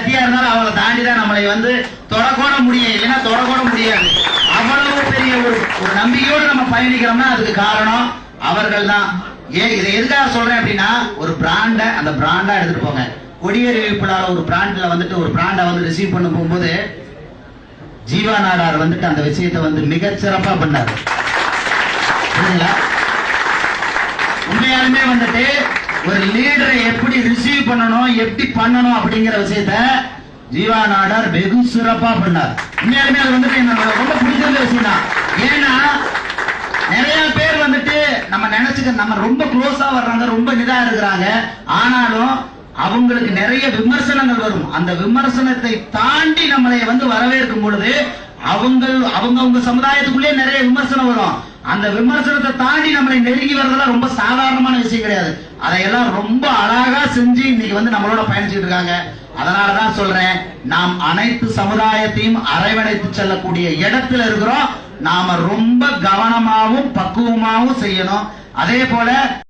சக்தியா இருந்தாலும் அவளை தாண்டி தான் நம்மளை வந்து தொடக்கூட முடியும். இல்லைன்னா தொடக்கூட முடியாது. அவ்வளவு பெரிய ஒரு ஒரு நம்பிக்கையோடு நம்ம பயணிக்கிறோம்னா அதுக்கு காரணம் அவர்கள் தான் ஏன் இதை எதுக்காக சொல்றேன் அப்படின்னா ஒரு பிராண்டை அந்த பிராண்டா எடுத்துட்டு போங்க. கொடியறிவிப்புலால ஒரு பிராண்ட்ல வந்துட்டு ஒரு பிராண்டை வந்து ரிசீவ் பண்ண போகும்போது ஜீவா நாடார் வந்துட்டு அந்த விஷயத்தை வந்து மிக சிறப்பா பண்ணார். உண்மையாலுமே வந்துட்டு ஒரு லீடரை எப்படி ரிசீவ் பண்ணணும் எப்படி பண்ணணும் அப்படிங்கிற விஷயத்த ஜீவா நாடார் வெகு சிறப்பா பண்ணார். உண்மையாலுமே அது வந்துட்டு எனக்கு ரொம்ப பிடிச்சிருந்த விஷயம் தான் ஏன்னா நிறைய பேர் வந்துட்டு நம்ம நினைச்சுக்க நம்ம ரொம்ப க்ளோஸா வர்றாங்க ரொம்ப இதா இருக்கிறாங்க. ஆனாலும் அவங்களுக்கு நிறைய விமர்சனங்கள் வரும். அந்த விமர்சனத்தை தாண்டி நம்மளை வந்து வரவேற்கும் பொழுது அவங்க அவங்கவுங்க சமுதாயத்துக்குள்ளேயே சமுதாயத்துக்குள்ளே நிறைய விமர்சனம் வரும். அந்த விமர்சனத்தை தாண்டி நம்மளை நெருங்கி வர்றதெல்லாம் ரொம்ப சாதாரணமான விஷயம் கிடையாது. அதையெல்லாம் ரொம்ப அழகா செஞ்சு இன்னைக்கு வந்து நம்மளோட பயணிச்சுட்டு இருக்காங்க. அதனாலதான் சொல்றேன் நாம் அனைத்து சமுதாயத்தையும் அரவணைத்து செல்லக்கூடிய இடத்துல இருக்கிறோம். நாம ரொம்ப கவனமாகவும் பக்குவமாகவும் செய்யணும். அதே போல